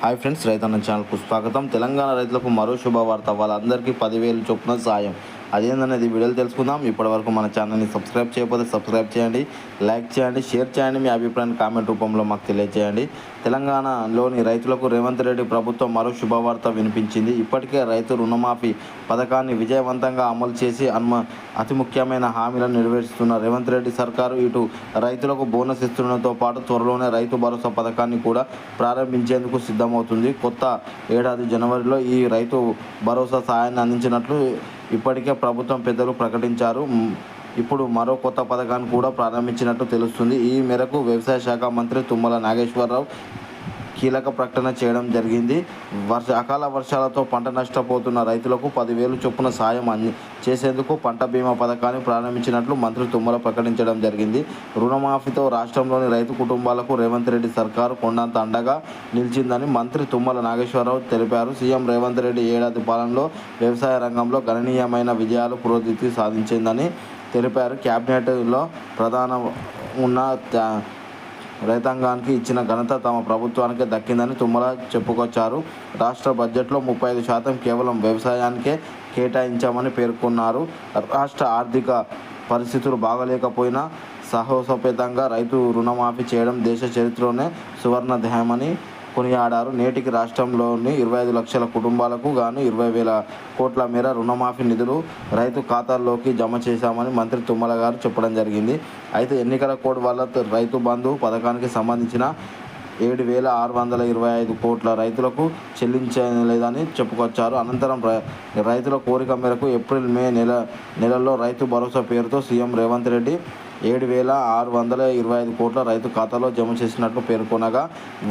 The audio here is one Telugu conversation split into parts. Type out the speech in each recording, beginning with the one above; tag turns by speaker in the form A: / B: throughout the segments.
A: హాయ్ ఫ్రెండ్స్ రైతన్న ఛానల్కు స్వాగతం. తెలంగాణ రైతులకు మరో శుభవార్త వాళ్ళందరికీ పదివేలు చొప్పున సాయం. అదేందనేది వీడియోలు తెలుసుకుందాం. ఇప్పటివరకు మన ఛానల్ని సబ్స్క్రైబ్ చేయకపోతే సబ్స్క్రైబ్ చేయండి లైక్ చేయండి షేర్ చేయండి. మీ అభిప్రాయాన్ని కామెంట్ రూపంలో మాకు తెలియజేయండి. తెలంగాణలోని రైతులకు రేవంత్ రెడ్డి ప్రభుత్వం మరో శుభవార్త వినిపించింది. ఇప్పటికే రైతు రుణమాఫీ పథకాన్ని విజయవంతంగా అమలు చేసి అన్మ అతి ముఖ్యమైన హామీలను నెరవేరుస్తున్న రేవంత్ రెడ్డి సర్కారు ఇటు రైతులకు బోనస్ ఇస్తుండటంతో పాటు త్వరలోనే రైతు భరోసా పథకాన్ని కూడా ప్రారంభించేందుకు సిద్ధమవుతుంది. కొత్త ఏడాది జనవరిలో ఈ రైతు భరోసా సాయాన్ని అందించినట్లు ఇప్పటికే ప్రభుత్వం పెద్దలు ప్రకటించారు. ఇప్పుడు మరో కొత్త పథకాన్ని కూడా ప్రారంభించినట్టు తెలుస్తుంది. ఈ మేరకు వ్యవసాయ శాఖ మంత్రి తుమ్మల నాగేశ్వరరావు కీలక ప్రకటన చేయడం జరిగింది. వర్ష అకాల వర్షాలతో పంట నష్టపోతున్న రైతులకు పదివేలు చొప్పున సాయం అంది చేసేందుకు పంట బీమా పథకాన్ని ప్రారంభించినట్లు మంత్రి తుమ్మల ప్రకటించడం జరిగింది. రుణమాఫీతో రాష్ట్రంలోని రైతు కుటుంబాలకు రేవంత్ రెడ్డి సర్కారు కొండంత అండగా నిలిచిందని మంత్రి తుమ్మల నాగేశ్వరరావు తెలిపారు. సీఎం రేవంత్ రెడ్డి ఏడాది పాలనలో వ్యవసాయ రంగంలో గణనీయమైన విజయాలు పురోగతి సాధించిందని తెలిపారు. క్యాబినెట్లో ప్రధాన ఉన్న రైతాంగానికి ఇచ్చిన ఘనత తమ ప్రభుత్వానికే దక్కిందని తుమ్మల చెప్పుకొచ్చారు. రాష్ట్ర బడ్జెట్లో ముప్పై ఐదు శాతం కేవలం వ్యవసాయానికే కేటాయించామని పేర్కొన్నారు. రాష్ట్ర ఆర్థిక పరిస్థితులు బాగలేకపోయినా సాహసోపేతంగా రైతు రుణమాఫీ చేయడం దేశ చరిత్రలోనే సువర్ణధ్యాయమని కొనియాడారు. నేటికి రాష్ట్రంలోని ఇరవై ఐదు లక్షల కుటుంబాలకు గాను ఇరవై వేల కోట్ల మేర రుణమాఫీ నిధులు రైతు ఖాతాల్లోకి జమ చేశామని మంత్రి తుమ్మల గారు చెప్పడం జరిగింది. అయితే ఎన్నికల కోడ్ వల్ల రైతు బంధు పథకానికి సంబంధించిన ఏడు వేల ఆరు వందల ఇరవై ఐదు కోట్ల రైతులకు చెల్లించలేదని చెప్పుకొచ్చారు. అనంతరం రై- రైతుల కోరిక మేరకు ఏప్రిల్ మే నెల నెలలో రైతు భరోసా పేరుతో సీఎం రేవంత్ రెడ్డి ఏడు వేల ఆరు వందల ఇరవై ఐదు కోట్ల రైతు ఖాతాలో జమ చేసినట్లు పేర్కొనగా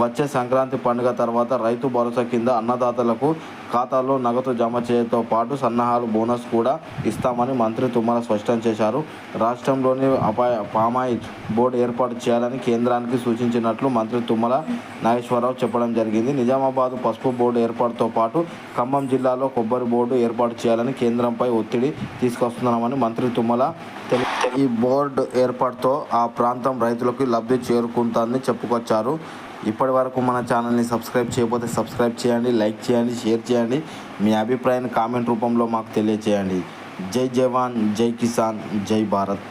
A: వచ్చే సంక్రాంతి పండుగ తర్వాత రైతు భరోసా కింద అన్నదాతలకు ఖాతాలో నగదు జమ చేయతో పాటు సన్నాహాలు బోనస్ కూడా ఇస్తామని మంత్రి తుమ్మల స్పష్టం చేశారు. రాష్ట్రంలోని అపాయ పామాయిల్ బోర్డు ఏర్పాటు చేయాలని కేంద్రానికి సూచించినట్లు మంత్రి తుమ్మల నాగేశ్వరరావు చెప్పడం జరిగింది. నిజామాబాద్ పసుపు బోర్డు ఏర్పాటుతో పాటు ఖమ్మం జిల్లాలో కొబ్బరి బోర్డు ఏర్పాటు చేయాలని కేంద్రంపై ఒత్తిడి తీసుకొస్తున్నామని మంత్రి తుమ్మల ఈ బోర్డు ఏర్పాటుతో ఆ ప్రాంతం రైతులకు లబ్ధి చేరుకుంటుందని చెప్పుకొచ్చారు. ఇప్పటి వరకు మన ఛానల్ని సబ్స్క్రైబ్ చేయకపోతే సబ్స్క్రైబ్ చేయండి లైక్ చేయండి షేర్ చేయండి. మీ అభిప్రాయాన్ని కామెంట్ రూపంలో మాకు తెలియజేయండి జై జవాన్ జై కిసాన్ జై భారత్.